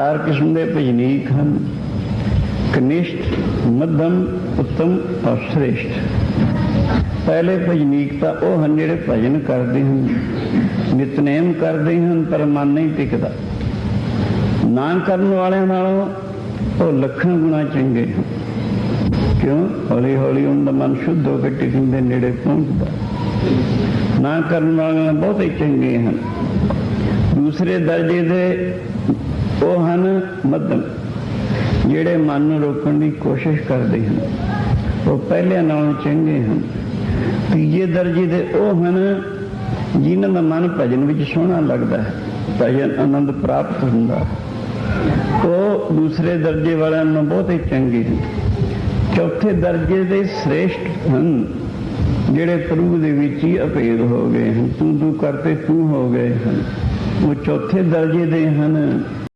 ਚਾਰ ਕਿਸਮ ਦੇ ਭਜਨੀਕ ਹਨ। ਕਨਿਸ਼ਟ ਮੱਧਮ, ਉੱਤਮ ਔਰ ਸ੍ਰੇਸ਼ਟ। ਪਹਿਲੇ ਭਜਨੀਕ ਤਾਂ ਉਹ ਹਨ ਜਿਹੜੇ ਭਜਨ ਕਰਦੇ ਹਨ, ਨਿਤਨੇਮ ਕਰਦੇ ਹਨ, ਪਰ ਮਨ ਨਹੀਂ ਟਿਕਦਾ। ਨਾ ਕਰਨ ਵਾਲਿਆਂ ਨਾਲੋਂ ਉਹ ਲੱਖਾਂ ਗੁਣਾ ਚੰਗੇ ਹਨ। ਕਿਉਂ? ਹੌਲੀ ਹੌਲੀ ਉਹਨਾਂ ਦਾ ਮਨ ਸ਼ੁੱਧ ਹੋ ਕੇ ਟਿਕਣ ਦੇ ਨੇੜੇ ਪਹੁੰਚਦਾ। ਨਾ ਕਰਨ ਵਾਲਿਆਂ ਬਹੁਤ ਹੀ ਚੰਗੇ ਹਨ। ਦੂਸਰੇ ਦਰਜੇ ਦੇ ਉਹ ਹਨ ਮੱਧਮ, ਜਿਹੜੇ ਮਨ ਨੂੰ ਰੋਕਣ ਦੀ ਕੋਸ਼ਿਸ਼ ਕਰਦੇ ਹਨ। ਉਹ ਪਹਿਲਿਆਂ ਨਾਲੋਂ ਚੰਗੇ ਹਨ। ਤੀਜੇ ਦਰਜੇ ਦੇ ਉਹ ਹਨ ਜਿਨ੍ਹਾਂ ਦਾ ਮਨ ਭਜਨ ਵਿੱਚ ਸੋਹਣਾ ਲੱਗਦਾ ਹੈ। ਭਜਨ ਆਨੰਦ ਪ੍ਰਾਪਤ ਹੁੰਦਾ ਉਹ ਦੂਸਰੇ ਦਰਜੇ ਵਾਲਿਆਂ ਨੂੰ ਬਹੁਤ ਹੀ ਚੰਗੇ ਹਨ। ਚੌਥੇ ਦਰਜੇ ਦੇ ਸ੍ਰੇਸ਼ਟ ਹਨ, ਜਿਹੜੇ ਪ੍ਰਭੂ ਦੇ ਵਿੱਚ ਹੀ ਅਭੇਦ ਹੋ ਗਏ ਹਨ। ਤੂੰ ਤੂੰ ਕਰਤੇ ਤੂੰ ਹੋ ਗਏ ਹਨ। ਉਹ ਚੌਥੇ ਦਰਜੇ ਦੇ ਹਨ